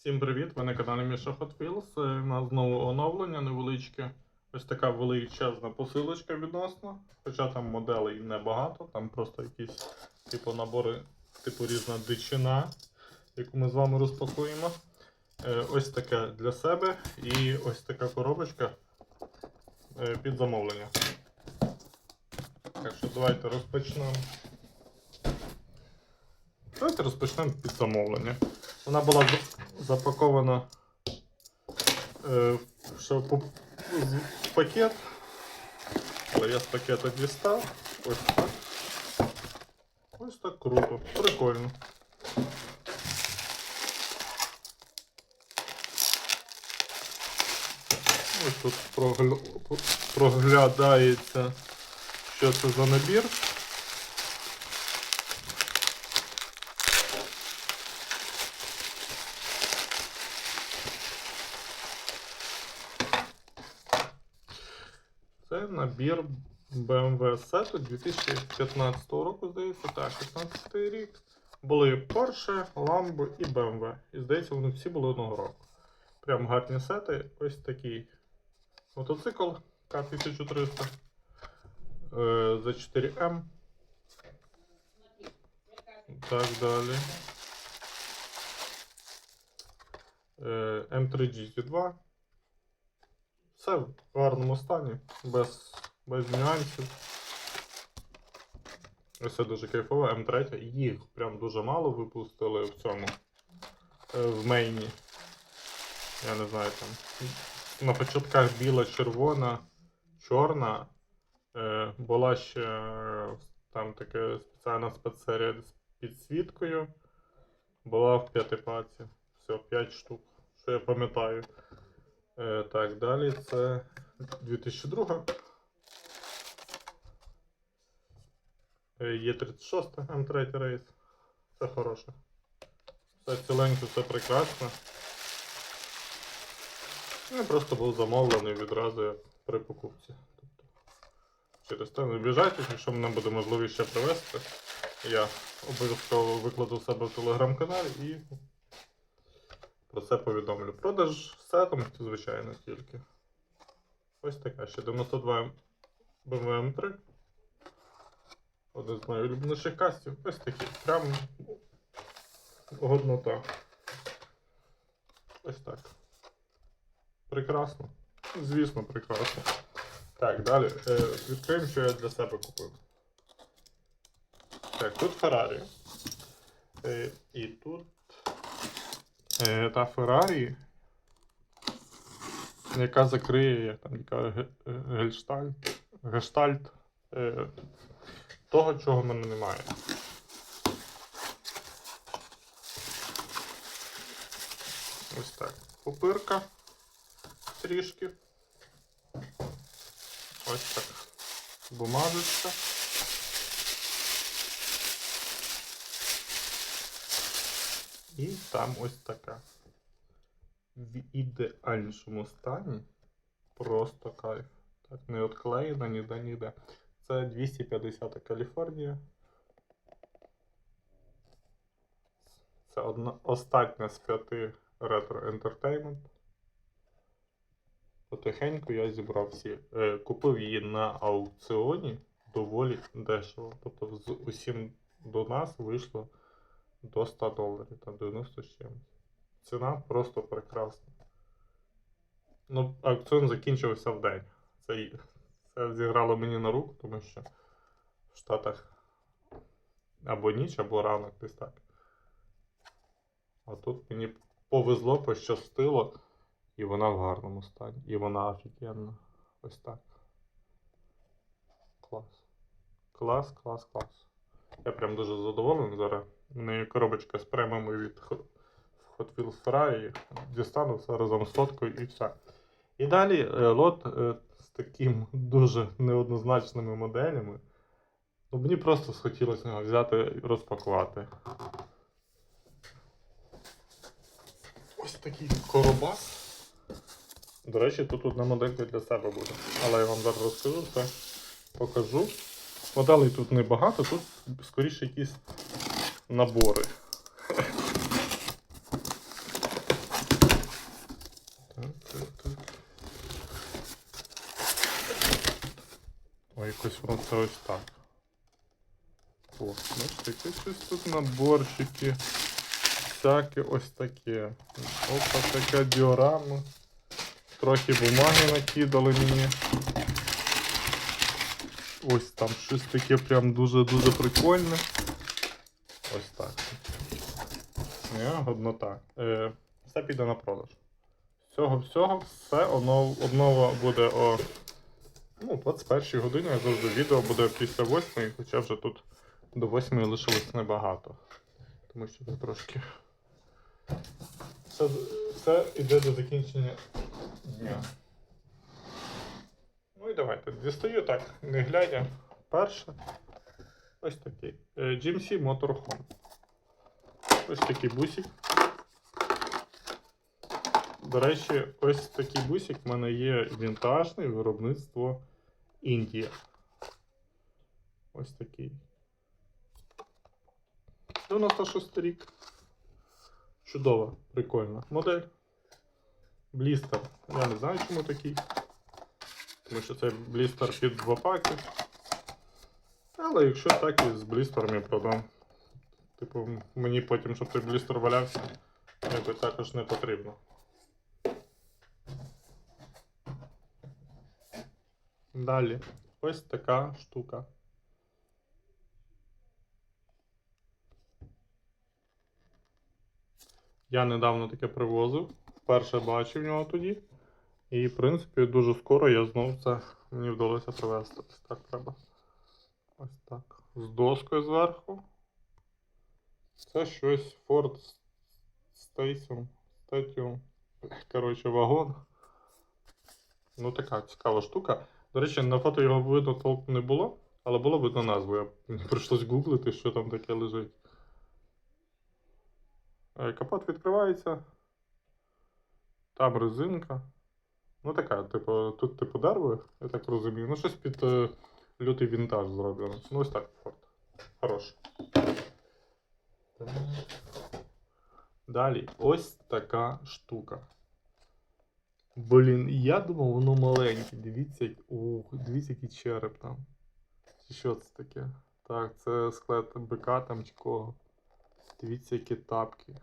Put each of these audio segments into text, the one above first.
Всім привіт! Ви на каналі Міша Hot Wheels. Е, У нас знову оновлення невеличке. Ось така величезна посилочка відносно. Хоча там моделей небагато, там просто якісь типу набори, типу різна дичина, яку ми з вами розпакуємо. Е, Ось таке для себе і ось така коробочка е, під замовлення. Так що давайте розпочнемо. Давайте розпочнемо під замовлення. Вона була запакована е, в пакет. Але я з пакета дістав. Ось так. Ось так круто. Прикольно. Ось тут прогля... проглядається, що це за набір. Набір BMW сету 2015 року, здається, так, 15 рік. Були Porsche, Lambo і BMW. І здається, вони всі були одного року. Прям гарні сети. Ось такий мотоцикл К1300 е, за 4М. Так далі. Е, М3GT2. Все в гарному стані, без, без нюансів. Це дуже кайфово. М3. Їх прям дуже мало випустили в цьому. е, В мейні. Я не знаю там. На початках біла, червона, чорна. Е, була ще там така спеціальна спецсерія з підсвіткою. Була в п'ятипаці. Все, 5 штук. Що я пам'ятаю. Е, так, далі це 2002. Є 36 М3 рейс. Це хороше. Все ціленько, все прекрасно. Я просто був замовлений відразу при покупці. Тобто, через те не обіжайтесь, якщо мене буде можливість ще привезти, я обов'язково викладу в себе в телеграм-каналі і про це повідомлю. Продаж сетом, звичайно, тільки. Ось така ще 92 BMW M3. Один з найулюбленіших кастів. Ось такий. Прям годнота. Ось так. Прекрасно. Звісно, прекрасно. Так, далі. Е, відкриємо, що я для себе купив. Так, тут Феррарі. Е, і тут е, та Феррарі, яка закриє як там яка ге- гельштальт, гештальт того, чого в мене немає. Ось так. Пупирка трішки. Ось так. Бумажечка. І там ось така. В ідеальнішому стані. Просто кайф. Так, не отклеєна ніде ніде. Це 250 Каліфорнія. Це одна остання з п'яти Retro Entertainment. Потихеньку я зібрав всі. Е, купив її на аукціоні доволі дешево. Тобто з усім до нас вийшло до 100 доларів, там 90 з чимось. Ціна просто прекрасна. Ну, аукціон закінчився в день. Це зіграло мені на руку, тому що в Штатах або ніч, або ранок десь так. А тут мені повезло, пощастило, і вона в гарному стані. І вона офігенна. Ось так. Клас. Клас, клас, клас. Я прям дуже задоволений зараз. У є коробочка з премами від Hot Wheels Ferrari. Дістану все разом з фоткою і все. І далі е, лот е, таким дуже неоднозначними моделями. Ну, мені просто схотілося його взяти і розпакувати. Ось такий коробас. До речі, тут одна моделька для себе буде. Але я вам зараз розкажу все, покажу. Моделей тут небагато, тут скоріше якісь набори. Якось ось так. О, бачите, якісь тут наборчики. Всяке ось таке. Опа, така діорама. Трохи бумаги накидали мені. Ось там щось таке прям дуже-дуже прикольне. Ось так. Я годнота. Е, все піде на продаж. З цього всього все одново буде о ну, 21 годині, як завжди відео буде після 8, хоча вже тут до 8 лишилось небагато. Тому що це трошки. Все, все йде до закінчення дня. Ну і давайте. Дістаю так, не глядя. Перше. Ось такий. GMC Motorhome. Ось такий бусик. До речі, ось такий бусик в мене є вінтажний виробництво Індія. Ось такий. 96 рік. Чудова, прикольна модель. Блістер. Я не знаю, чому такий. Тому що це блістер під два паки. Але якщо так і з блістером я продам. Типу, мені потім, щоб той блістер валявся, якби також не потрібно. Далі. Ось така штука. Я недавно таке привозив. Вперше бачив нього тоді. І, в принципі, дуже скоро я знов це мені вдалося привезти. Ось так треба. Ось так. З доскою зверху. Це щось Ford Station. Station. Коротше, вагон. Ну, така цікава штука. До речі, на фото його видно толком не було, але було видно назву. Я прийшлось гуглити, що там таке лежить. Е, Капот відкривається. Там резинка. Ну така, типу, тут типу дерево, я так розумію. Ну, щось під е, лютий вінтаж зроблено. Ну, ось так форт. Хороший. Далі, ось така штука. Блін, я думав, воно маленьке. Дивіться, ух, дивіться, який череп там. Чи що це таке? Так, це склад бика там чи кого. Дивіться, які тапки.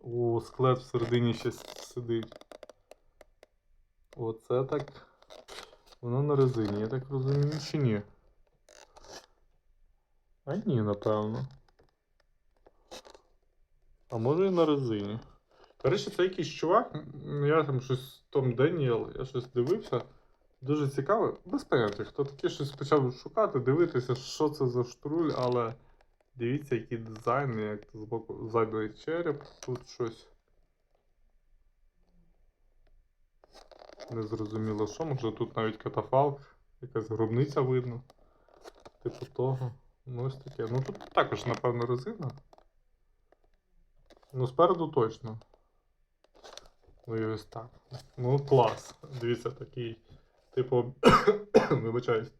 О, склад всередині ще сидить. Оце так. Воно на резині, я так розумію, чи ні? А ні, напевно. А може і на резині. До речі, це якийсь чувак. Я там щось Том Деніел, я щось дивився. Дуже цікаво. Без поняття, хто таке щось почав шукати, дивитися, що це за штруль, але дивіться, який дизайн, як з боку задній череп, тут щось. Незрозуміло що, може тут навіть катафалк, якась гробниця видно. Типу того. Ну ось таке. Ну тут також, напевно, резина. Ну, спереду точно. Ну і ось так. Ну, клас. Дивіться, такий, типу, вибачаюсь,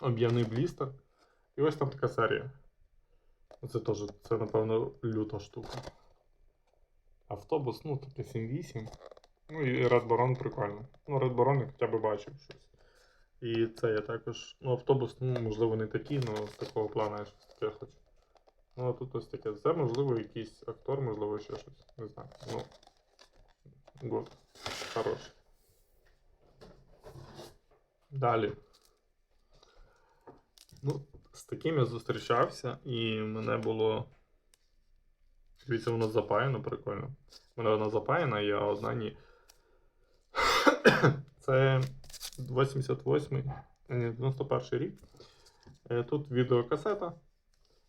об'ємний блістер. І ось там така серія. Це теж, це, напевно, люта штука. Автобус, ну, таке 7-8. Ну і Red Baron прикольно. Ну, Red Baron я хоча б бачив щось. І це я також. Ну, автобус, ну, можливо, не такий, але з такого плану я щось таке хочу. Ну, а тут ось таке. Це, можливо, якийсь актор, можливо, ще щось. Не знаю. Ну. Год. Хорош. Далі. Ну, з таким я зустрічався, і мене було. Дивіться, воно запаяно, прикольно. Мене вона запаяна, я одна ні. Це 88 ні, 91 рік. Е, Тут відеокасета.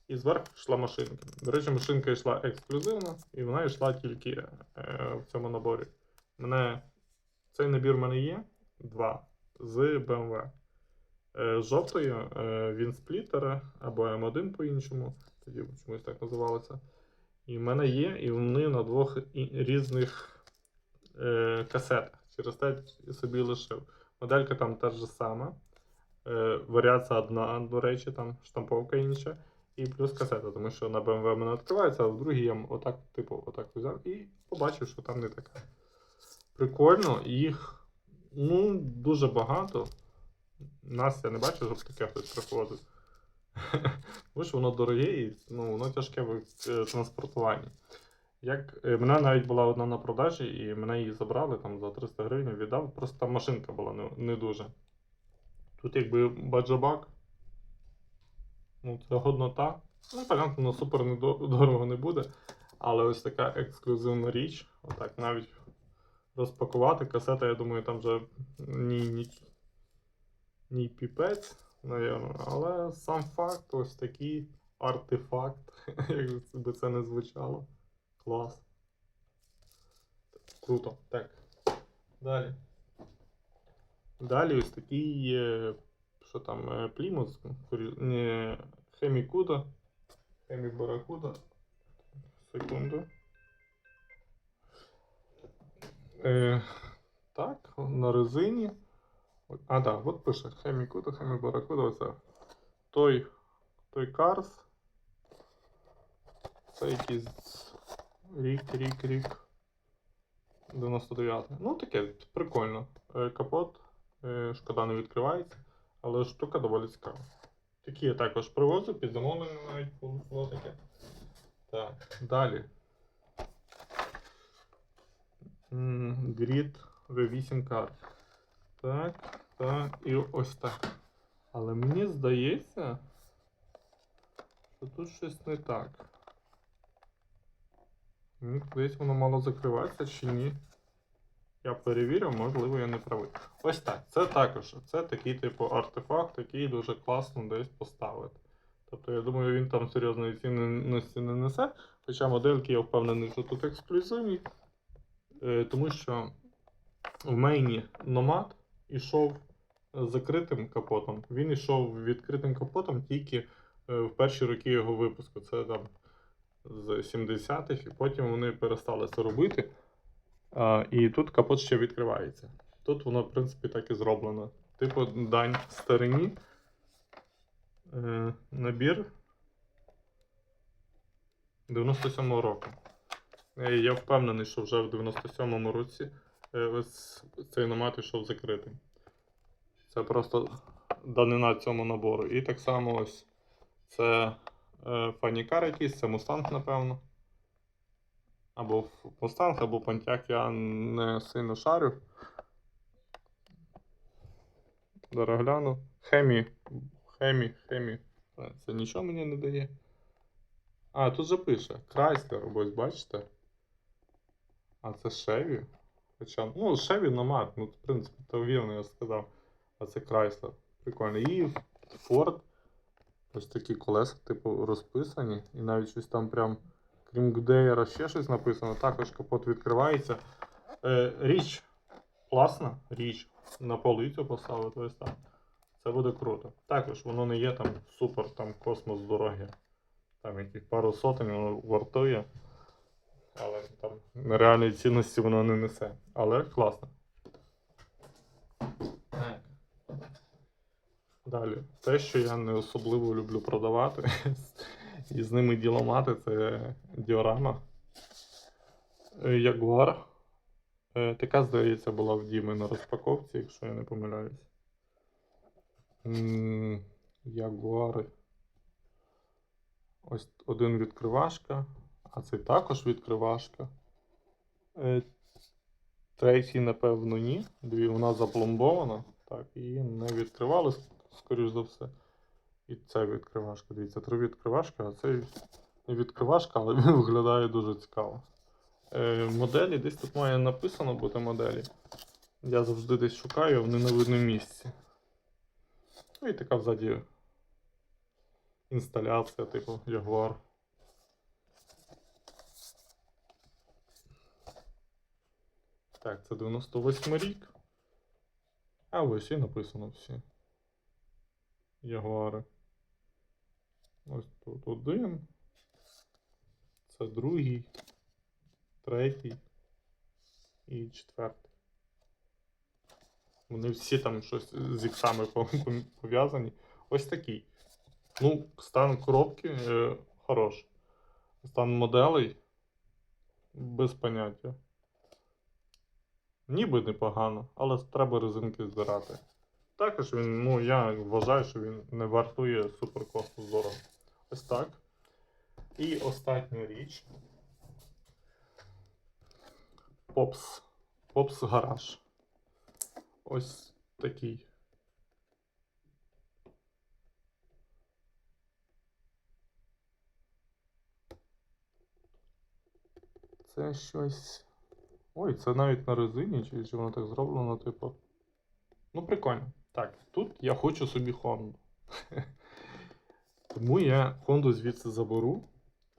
І зверху йшла машинка. До речі, машинка йшла ексклюзивно, і вона йшла тільки е, в цьому наборі. Мене... Цей набір в мене є. Два з BMW. Е, з жовтої е, він сплітера або М1 по-іншому. Тоді чомусь так називалося. І в мене є, і вони на двох різних е, касетах. Через те собі лишив. Моделька там та ж сама. Е, варіація одна, до речі, там штамповка інша. І плюс касета, тому що на BMW мене відкривається, а в другій я отак, типу, отак взяв і побачив, що там не така. Прикольно, їх ну, дуже багато. Нас я не бачу, щоб таке хтось приходив. Тому що воно дороге і ну, воно тяжке в е, транспортуванні. Як, е, мене навіть була одна на продажі, і мене її забрали там за 300 гривень, віддав. Просто там машинка була не, не дуже. Тут якби баджабак. Ну, це годнота. Ну, понятно, воно супер дорого не буде. Але ось така ексклюзивна річ. Отак навіть розпакувати. Касета, я думаю, там вже ні, ні, ні піпець, навірно. Але сам факт, ось такий артефакт, як би це не звучало. Клас. Круто. Так. Далі. Далі ось такий, е, що там, е, Плімус, Хемікуда. Хемі Баракуда. Секунду. Е, так, на резині. А, так, от пише Хемікуда, Хемі Баракуда, оце. Той, той Карс. Це якийсь рік, рік, рік. 99. Ну, таке, прикольно. Е, Капот, е, шкода не відкривається, але штука доволі цікава. Такі я також привозив, під замовлення навіть було таке. Так, далі. Grid V8 карт. Так, так, і ось так. Але мені здається, що тут щось не так. Мені здається, воно мало закриватися чи ні. Я перевірив, можливо, я не правий. Ось так. Це також. Це такий типу артефакт, який дуже класно десь поставити. Тобто, я думаю, він там серйозної цінності не несе. Хоча модельки, я впевнений, що тут ексклюзивні. Е, тому що в мейні Nomad ішов закритим капотом. Він ішов відкритим капотом тільки е, в перші роки його випуску. Це там з 70-х, і потім вони перестали це робити. І тут капот ще відкривається. Тут воно, в принципі, так і зроблено. Типу, дань старині. Е, набір 97-го року. Е, Я впевнений, що вже в 97-му році е, цей номад ішов закритий. Це просто данина цьому набору. І так само ось це фанікар якийсь, це мустанг, напевно. Або мустанг, або Pontiac, я не сильно шарю. Зараз гляну. Хемі. Хемі, хемі. Е, Це нічого мені не дає. А, тут же пише. Крайслер, ось бачите? А це Chevy. Хоча, ну, Chevy Nomad, ну, в принципі, то вірно я сказав. А це Chrysler. Прикольно. І Ford. Ось такі колеса, типу, розписані. І навіть щось там прям, крім Гдеєра, ще щось написано. Також капот відкривається. Е, річ класна, річ. На полицю поставити ось так. Це буде круто. Також воно не є там супер там космос дороге. Там яких пару сотень воно вартує. Але там реальної цінності воно не несе. Але класно. Далі. Те, що я не особливо люблю продавати і з ними діло мати, це діорама. Е, Jaguar. Е, Така, здається, була в Діми на розпаковці, якщо я не помиляюсь. Ягуари. Ось один відкривашка, а цей також відкривашка. Е, Третій, напевно, ні. Дві вона запломбована. Так, її не відкривали, скоріш за все. І це відкривашка. Дивіться, три відкривашки, а цей не відкривашка, але виглядає дуже цікаво. Е, моделі десь тут має написано бути моделі. Я завжди десь шукаю, вони на видному місці. Ну і така взаді інсталяція, типу Jaguar. Так, це 98 рік. А ось і написано всі. Ягуари. Ось тут один. Це другий, третій і четвертий. Вони всі там щось з іксами по- пов'язані. Ось такий. Ну, стан коробки е, хороший. Стан моделей без поняття. Ніби непогано, але треба резинки збирати. також він, ну, я вважаю, що він не вартує супер класно здорово. Ось так. І остання річ. Попс. Попс гараж. Ось такий. Це щось. Ой, це навіть на резині, чи, чи воно так зроблено, типу. Ну, прикольно. Так, тут я хочу собі Хонду. Тому я Хонду звідси заберу,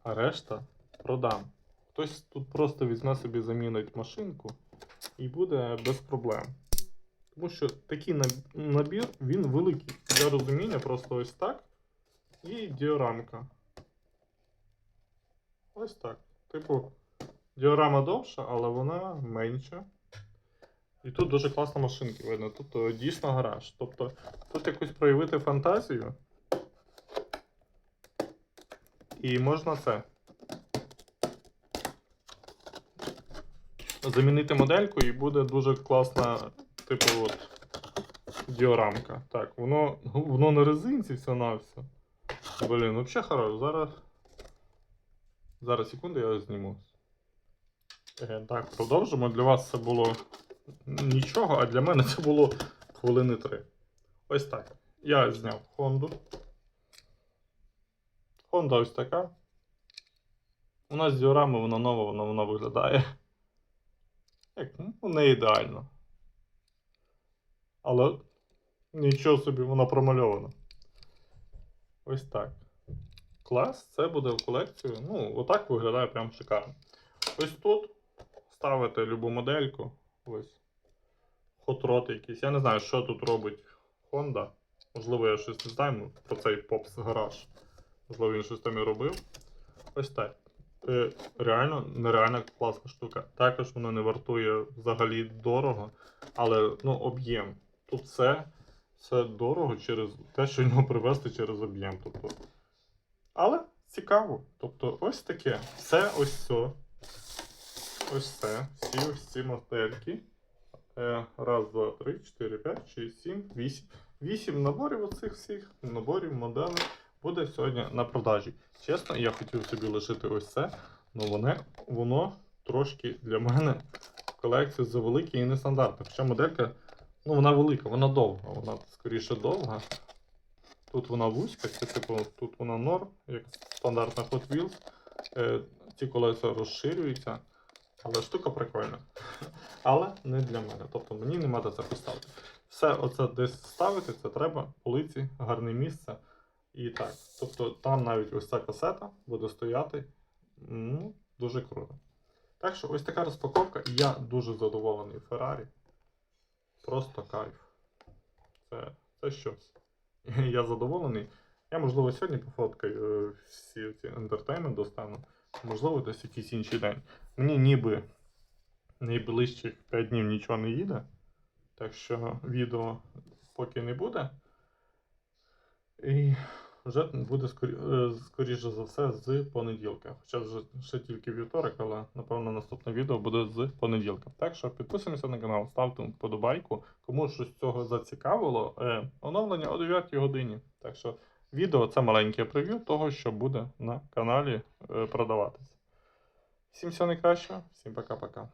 а решта продам. Хтось тут просто візьме собі замінить машинку і буде без проблем. Тому що такий набір, він великий. Для розуміння просто ось так. І діорамка. Ось так. Типу, діорама довша, але вона менша. І тут дуже класна машинка видно. Тут дійсно гараж. Тобто тут якусь проявити фантазію. І можна це. Замінити модельку і буде дуже класна, типу, от, діорамка. Так, воно, воно на резинці все на все. Блін, взагалі хорошо. Зараз. Зараз секунду, я зніму. Е, Так, продовжимо. Для вас це було нічого, а для мене це було хвилини три. Ось так. Я зняв Хонду. Хонда ось така. У нас з діорами вона нова, вона, вона виглядає. Як, ну, не ідеально. Але нічого собі, вона промальована. Ось так. Клас, це буде в колекцію. Ну, отак виглядає прям шикарно. Ось тут ставите любу модельку. Ось. Хотрот якийсь. Я не знаю, що тут робить Honda. Можливо, я щось не знаю ну, про цей попс гараж. Можливо, він щось там і робив. Ось так. Реально, нереально класна штука. Також воно не вартує взагалі дорого, але ну, об'єм. Тут все, все дорого через те, що його привезти через об'єм. Тобто. Але цікаво. Тобто, ось таке. Все ось все. Ось це. Всі ось ці модельки. Е, Раз, два, три, чотири, п'ять, шість, сім, вісім. Вісім наборів оцих всіх наборів моделей буде сьогодні на продажі. Чесно, я хотів собі лишити ось це, але воно, воно трошки для мене в колекції завелике і нестандартне. Хоча моделька, ну вона велика, вона довга, вона скоріше довга. Тут вона вузька, це типу, тут вона норм, як стандартна Hot Wheels. Е, ці колеса розширюються. Але штука прикольна. Але не для мене. Тобто мені нема де це поставити. Все оце десь ставити, це треба, полиці, гарне місце. І так. Тобто там навіть ось ця касета буде стояти. Ну, дуже круто. Так що ось така розпаковка. І я дуже задоволений Феррарі. Просто кайф. Це, це щось. Я задоволений. Я, можливо, сьогодні пофоткаю е, всі ці ентертеймент достану. Можливо, десь якийсь інший день. Мені ніби найближчих 5 днів нічого не їде. Так що відео поки не буде. І вже буде е, скоріше за все з понеділка. Хоча вже ще тільки вівторок, але напевно наступне відео буде з понеділка. Так що підписуємося на канал, ставте вподобайку. Кому щось цього зацікавило, е, оновлення о 9 годині. Так що відео це маленьке прев'ю того, що буде на каналі е, продаватися. Всім всього найкращого, всім пока-пока.